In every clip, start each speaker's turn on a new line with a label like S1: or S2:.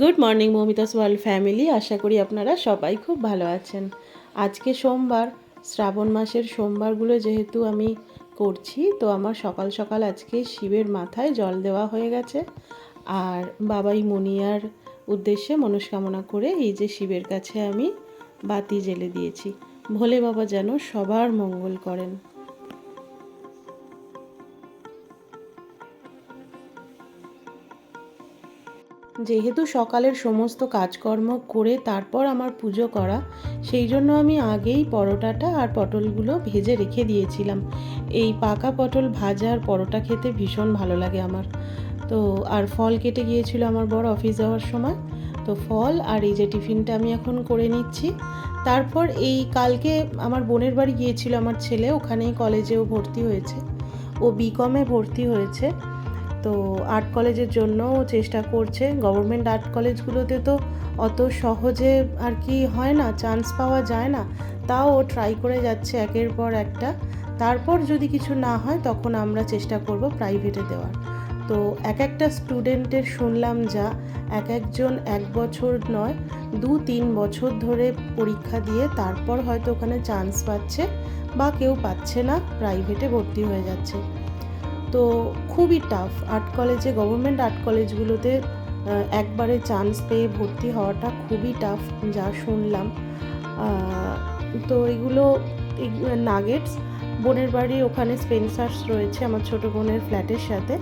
S1: Good morning Momitas world family আশা করি আপনারা সবাই খুব ভালো আছেন। আজকে সোমবার, শ্রাবণ মাসের সোমবারগুলো যেহেতু আমি করছি, তো আমার সকাল সকাল আজকে শিবের মাথায় জল দেওয়া হয়ে গেছে। আর বাবাই মনিয়ার উদ্দেশ্যে মনস্কামনা করে এই যে শিবের কাছে আমি বাতি জেলে দিয়েছি। ভোলে বাবা যেন সবার মঙ্গল করেন। যেহেতু সকালের সমস্ত কাজকর্ম করে তারপর আমার পুজো করা, সেই জন্য আমি আগেই পরোটাটা আর পটলগুলো ভেজে রেখে দিয়েছিলাম। এই পাকা পটল ভাজা আর পরোটা খেতে ভীষণ ভালো লাগে আমার। তো, আর ফল কেটে গিয়েছিল আমার বড় অফিস যাওয়ার সময়। তো ফল আর এই যে টিফিনটা আমি এখন করে নিচ্ছি। তারপর এই কালকে আমার বোনের বাড়ি গিয়েছিল আমার ছেলে, ওখানেই কলেজেও ভর্তি হয়েছে। ও বিকমে ভর্তি হয়েছে। তো আর্ট কলেজের জন্য চেষ্টা করছে। গভর্নমেন্ট আর্ট কলেজগুলোতে তো অত সহজে আর কি হয় না চান্স পাওয়া যায় না। তাও ও ট্রাই করে যাচ্ছে একের পর একটা। তারপর যদি কিছু না হয়, তখন আমরা চেষ্টা করব প্রাইভেটে দেওয়ার। তো এক একটা স্টুডেন্টের শুনলাম যা এক একজন এক বছর নয়, দু তিন বছর ধরে পরীক্ষা দিয়ে তারপর হয়তো ওখানে চান্স পাচ্ছে বা কেউ পাচ্ছে না প্রাইভেটে ভর্তি হয়ে যাচ্ছে। তো খুবই টাফ আর্ট কলেজে গভর্নমেন্ট আর্ট কলেজগুলোতে একবারে চান্স পেয়ে ভর্তি হওয়াটা খুবই টাফ যা শুনলাম। তো এগুলো নাগেটস বোনের বাড়ি ওখানে স্পেন্সার্স রয়েছে, আমার ছোটো বোনের ফ্ল্যাটের সাথে।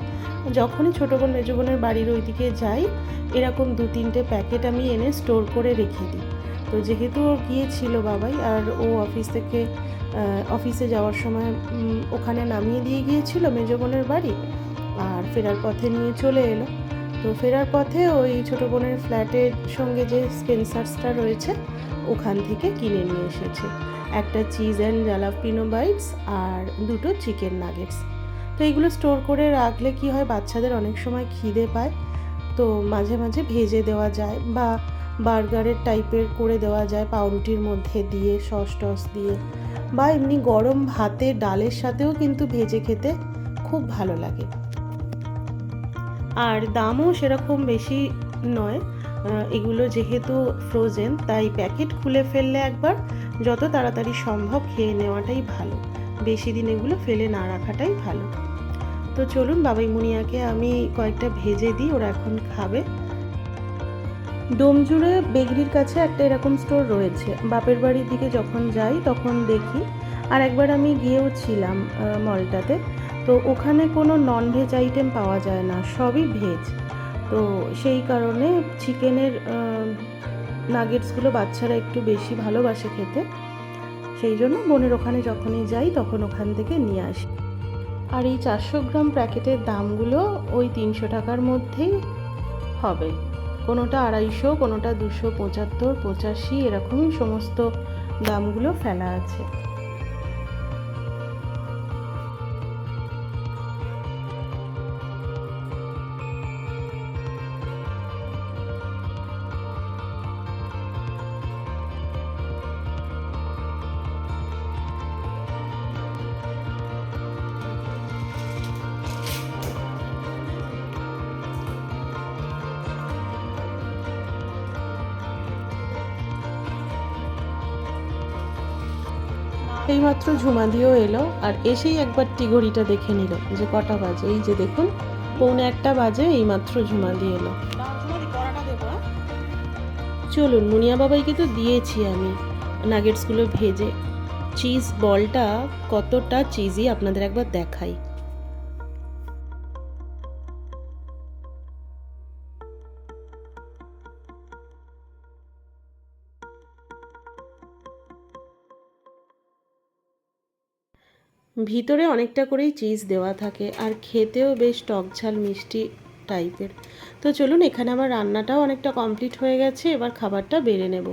S1: যখনই ছোটো বোন, মেজো বোনের বাড়ির ওইদিকে যাই, এরকম দু তিনটে প্যাকেট আমি এনে স্টোর করে রেখে দিই। তো যেহেতু ও গিয়েছিল বাবাই, আর ও অফিস থেকে অফিসে যাওয়ার সময় ওখানে নামিয়ে দিয়ে গিয়েছিল মেজো বোনের বাড়ি আর ফেরার পথে নিয়ে চলে এলো। তো ফেরার পথে ওই ছোটো বোনের ফ্ল্যাটের সঙ্গে যে স্পেন্সার্সটা রয়েছে, ওখান থেকে কিনে নিয়ে এসেছে। একটা চিজ অ্যান্ড জালাপিনো বাইটস আর দুটো চিকেন নাগেটস তো এইগুলো স্টোর করে রাখলে কি হয়, বাচ্চাদের অনেক সময় খিদে পায়। তো মাঝে মাঝে ভেজে দেওয়া যায় বা বার্গারের টাইপের করে দেওয়া যায় পাউরুটির মধ্যে দিয়ে সস টস দিয়ে। বা এমনি গরম ভাতে, ডালের সাথেও কিন্তু ভেজে খেতে খুব ভালো লাগে। আর দামও সেরকম বেশি নয়। এগুলো যেহেতু ফ্রোজেন তাই প্যাকেট খুলে ফেললে একবার যত তাড়াতাড়ি সম্ভব খেয়ে নেওয়াটাই ভালো। বেশি দিন এগুলো ফেলে না রাখাটাই ভালো। তো চলুন বাবাই মুনিয়াকে আমি কয়েকটা ভেজে দিই, ওরা এখন খাবে। ডোমজুড়ে বেগরির কাছে একটা এরকম স্টোর রয়েছে। বাপের বাড়ির দিকে যখন যাই, তখন দেখি। আর একবার আমি গিয়েও ছিলাম মলটাতে তো ওখানে কোনো নন ভেজ আইটেম পাওয়া যায় না, সবই ভেজ তো সেই কারণে চিকেনের নাগেটসগুলো বাচ্চারা একটু বেশি ভালোবাসে খেতে। সেই জন্য বোনের ওখানে যখনই যাই, তখন ওখান থেকে নিয়ে আসি। আর এই চারশো গ্রাম প্যাকেটের দামগুলো ওই তিনশো টাকার মধ্যেই হবে। কোনোটা আড়াইশো কোনোটা দুশো পঁচাত্তর পঁচাশি এরকমই সমস্ত দামগুলো ফেলা আছে। এইমাত্র ঝুমা দিয়েও এলো আর এসেই একবার টিগড়িটা দেখে নিল যে কটা বাজে। এই যে দেখুন, পৌনে একটা বাজে, এইমাত্র ঝুমা দিয়ে এলো। চলুন, মুনিয়া বাবাইকে তো দিয়েছি আমি। নাগেটসগুলো ভেজে। চিজ বলটা কতটা চিজি আপনাদের একবার দেখাই। ভিতরে অনেকটা করেই চিজ দেওয়া থাকে আর খেতেও বেশ টক ঝাল মিষ্টি টাইপের তো চলুন, এখানে আমার রান্নাটাও অনেকটা কমপ্লিট হয়ে গেছে, এবার খাবারটা বেড়ে নেব।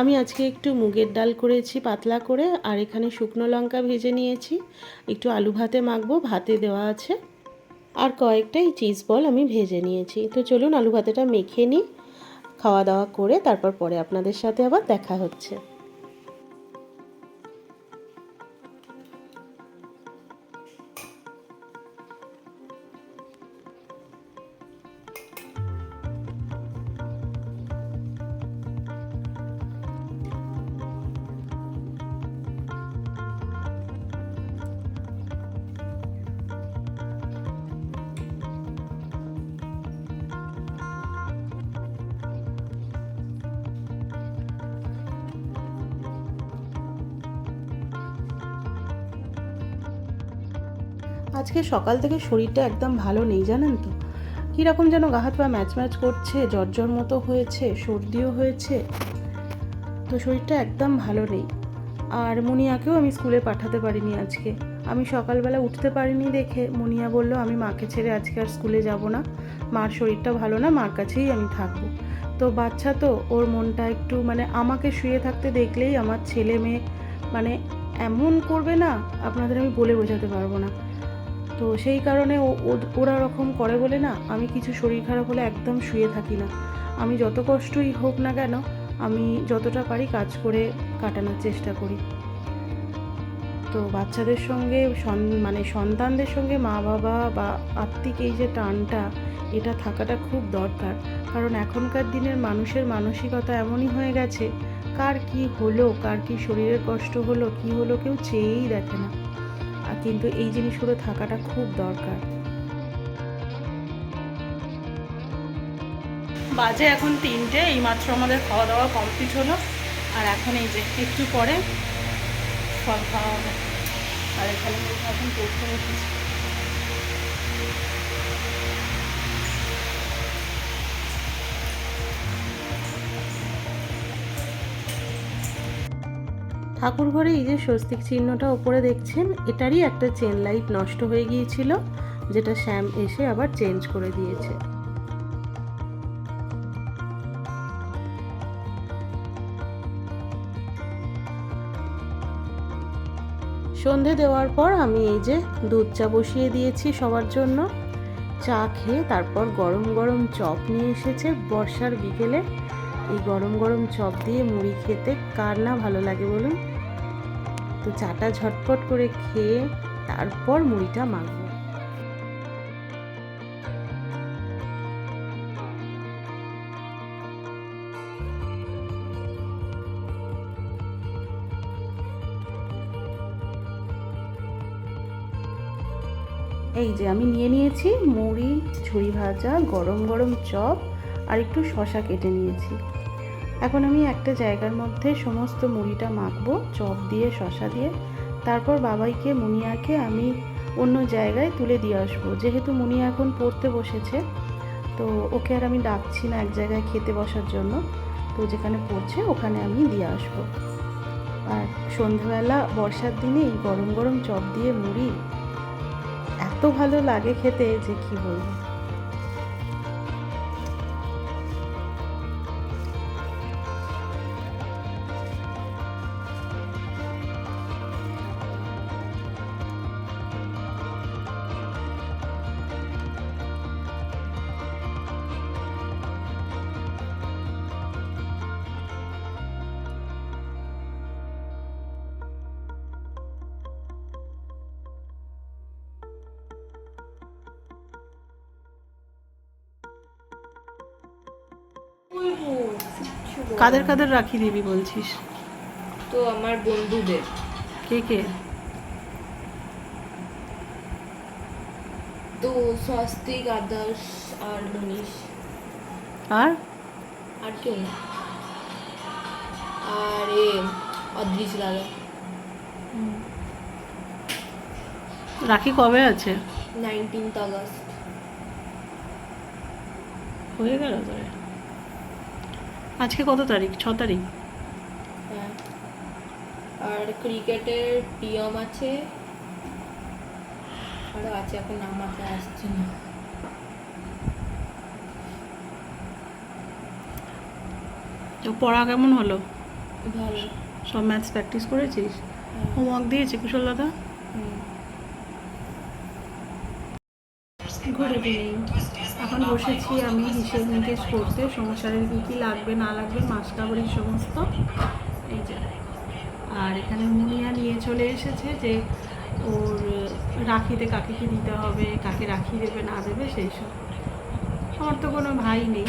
S1: আমি আজকে একটু মুগের ডাল করেছি পাতলা করে, আর এখানে শুকনো লঙ্কা ভেজে নিয়েছি। একটু আলু ভাতে মাখবো, ভাতে দেওয়া আছে। আর কয়েকটাই চিজ বল আমি ভেজে নিয়েছি। তো চলুন, আলু ভাতেটা মেখে নিই, খাওয়া দাওয়া করে তারপর পরে আপনাদের সাথে আবার দেখা হচ্ছে। আজকে সকাল থেকে শরীরটা একদম ভালো নেই, জানেন তো? কীরকম যেন গা হাত পা ম্যাচ ম্যাচ করছে, জ্বর মতো হয়েছে, সর্দিও হয়েছে। তো শরীরটা একদম ভালো নেই। আর মুনিয়াকেও আমি স্কুলে পাঠাতে পারিনি আজকে। আমি সকালবেলা উঠতে পারিনি দেখে। মুনিয়া বলল, আমি মাকে ছেড়ে আজকে আর স্কুলে যাব না। মার শরীরটা ভালো না, মার কাছেই আমি থাকব। তো বাচ্চা তো, ওর মনটা একটু মানে আমাকে শুয়ে থাকতে দেখলেই আমার ছেলে মেয়ে মানে এমন করবে না, আপনাদের আমি বলে বোঝাতে পারব না। তো সেই কারণে ওরা রকম করে বলে, না, আমি কিছু শরীর খারাপ হলে একদম শুয়ে থাকি না। আমি যত কষ্টই হোক না কেন, আমি যতটা পারি কাজ করে কাটানোর চেষ্টা করি। তো বাচ্চাদের সঙ্গে মানে সন্তানদের সঙ্গে মা বাবা বা আত্মিক এই যে টানটা, এটা থাকাটা খুব দরকার। কারণ এখনকার দিনের মানুষের মানসিকতা এমনই হয়ে গেছে, কার কি হলো, কার কি শরীরের কষ্ট হলো, কি হলো কেউ চেয়েই দেখে না। কিন্তু এই জিনিসগুলো থাকাটা খুব দরকার। বাজে এখন তিনটে, এইমাত্র আমাদের খাওয়া দাওয়া কমপ্লিট হলো। আর এখন এই যে, একটু পরে ফল খাওয়া হবে। আর এখানে এখন পড়তে বসেছি ঠাকুর ঘরে এই যে স্বস্তিক চিহ্নটা ওপরে দেখছেন, এটারই একটা চেন লাইট নষ্ট হয়ে গিয়েছিল, যেটা শ্যাম এসে আবার চেঞ্জ করে দিয়েছে। সন্ধে দেওয়ার পর আমি এই যে দুধ চা বসিয়ে দিয়েছি সবার জন্য। চা খেয়ে তারপর গরম গরম চপ নিয়ে এসেছে। বর্ষার বিকেলে এই গরম গরম চপ দিয়ে মুড়ি খেতে কার না ভালো লাগে বলুন? তো চাটা ঝটপট করে খেয়ে তারপর মুড়িটা মাখবো। এই যে আমি নিয়ে নিয়েছি মুড়ি ঝুড়ি ভাজা, গরম গরম চপ আর একটু শশা কেটে নিয়েছি। এখন আমি একটা জায়গার মধ্যে সমস্ত মুড়িটা মাখবো, চপ দিয়ে শশা দিয়ে। তারপর বাবাইকে, মুনিয়াকে আমি অন্য জায়গায় তুলে দিয়ে আসব। যেহেতু মুনিয়া এখন পড়তে বসেছে, তো ওকে আর আমি ডাকছি না এক জায়গায় খেতে বসার জন্য। তো যেখানে পড়ছে ওখানে আমি দিয়ে আসব। আর সন্ধ্যাবেলা বর্ষার দিনে এই গরম গরম চপ দিয়ে মুড়ি, এত ভালো লাগে খেতে যে কি বলব। কাদের কাদের রাখি দিবি বলছিস?
S2: তো আমার বন্ধুদের।
S1: কে কে?
S2: তো স্বস্তিক আদর্শ আর মনীষ।
S1: আর?
S2: আর কেউ না আর এ অদৃশ দাদা।
S1: রাখি কবে আছে?
S2: Nineteenth August.
S1: হয়ে গেল তোরে আজকে কত তারিখ? ছ তারিখ।
S2: হ্যাঁ। আর ক্রিকেটের টিয়ম আছে? আরও আছে এখন নাম মাথায় আসছে না।
S1: তো পড়া কেমন হলো?
S2: ভালো।
S1: সব ম্যাথস প্র্যাকটিস করেছিস?
S2: হ্যাঁ।
S1: হোমওয়ার্ক দিয়েছে কুশল দাদা
S2: হুম।
S1: গুড ইভিনিং এখন বসেছি আমি হিসেব নিকেশ করতে। সংসারের কী কী লাগবে, না লাগবে কাবারির সমস্ত। এই যে। আর এখানে মুনিয়া নিয়ে চলে এসেছে যে ওর রাখিতে কাকে কি দিতে হবে, কাকে রাখি দেবে, না দেবে, সেই সব। আমার তো কোনো ভাই নেই।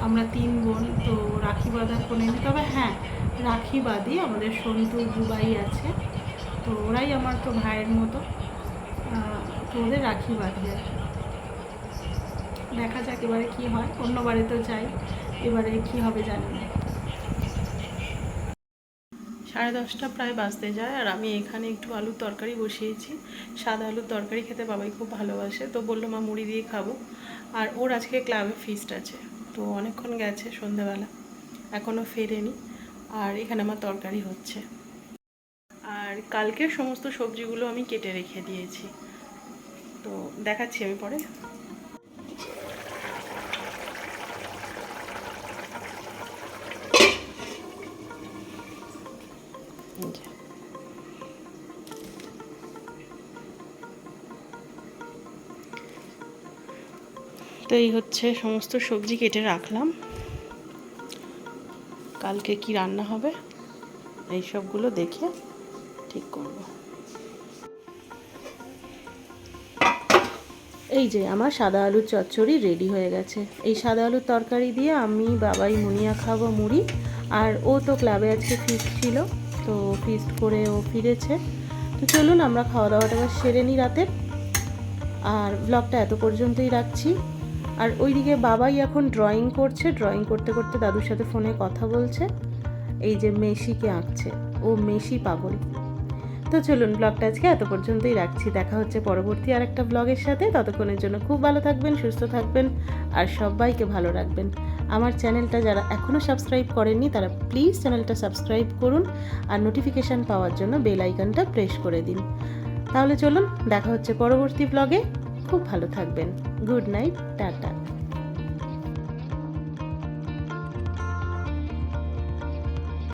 S1: আমরা তিন বোন, তো রাখি বাঁধার কোনো নেই তবে হ্যাঁ রাখি বাঁধি আমাদের সন্তু দুবাই আছে। তো ওরাই আমার তো ভাইয়ের মতো। তো ওদের রাখি বাঁধি আর। দেখা যাক এবারে কি হয়। অন্য বাড়িতেও যাই, এবারে কি হবে জানি না। সাড়ে দশটা প্রায় বাজতে যায়, আর আমি এখানে একটু আলুর তরকারি বসিয়েছি। সাদা আলুর তরকারি খেতে বাবাই খুব ভালোবাসে, তো বলল, মা, মুড়ি দিয়ে খাব। আর ওর আজকে ক্লাবে ফিস্ট আছে, তো অনেকক্ষণ গেছে সন্ধ্যাবেলা এখনও ফেরেনি। আর এখানে আমার তরকারি হচ্ছে। আর কালকের সমস্ত সবজিগুলো আমি কেটে রেখে দিয়েছি। তো দেখাচ্ছি আমি পরে। তো এই হচ্ছে সমস্ত সবজি কেটে রাখলাম। কালকে কি রান্না হবে? এই সবগুলো দেখে ঠিক করব। এই যে আমার সাদা আলুর চচ্চড়ি রেডি হয়ে গেছে। এই সাদা আলুর তরকারি দিয়ে আমি বাবাই মুনিয়া খাব মুড়ি। আর ও তো ক্লাবে আজকে ফিস্ট ছিল, তো ফিস্ট করে ও ফিরেছে। তো চলুন আমরা খাওয়া দাওয়াটা সেরে নিই রাতের আর ব্লগটা এত পর্যন্তই রাখছি। আর ওইদিকে বাবাই এখন ড্রয়িং করছে ড্রয়িং করতে করতে দাদুর সাথে ফোনে কথা বলছে। এই যে মেসিকে আঁকছে, ও মেসি পাগল। তো চলুন ব্লগটা আজকে এত পর্যন্তই রাখছি। দেখা হচ্ছে পরবর্তী আর একটা ব্লগের সাথে। ততক্ষণের জন্য খুব ভালো থাকবেন, সুস্থ থাকবেন আর সবাইকে ভালো রাখবেন। আমার চ্যানেলটা যারা এখনও সাবস্ক্রাইব করেননি, তারা প্লিজ চ্যানেলটা সাবস্ক্রাইব করুন আর নোটিফিকেশান পাওয়ার জন্য বেল আইকনটা প্রেস করে দিন। তাহলে চলুন, দেখা হচ্ছে পরবর্তী ব্লগে খুব ভালো থাকবেন। Good night tata.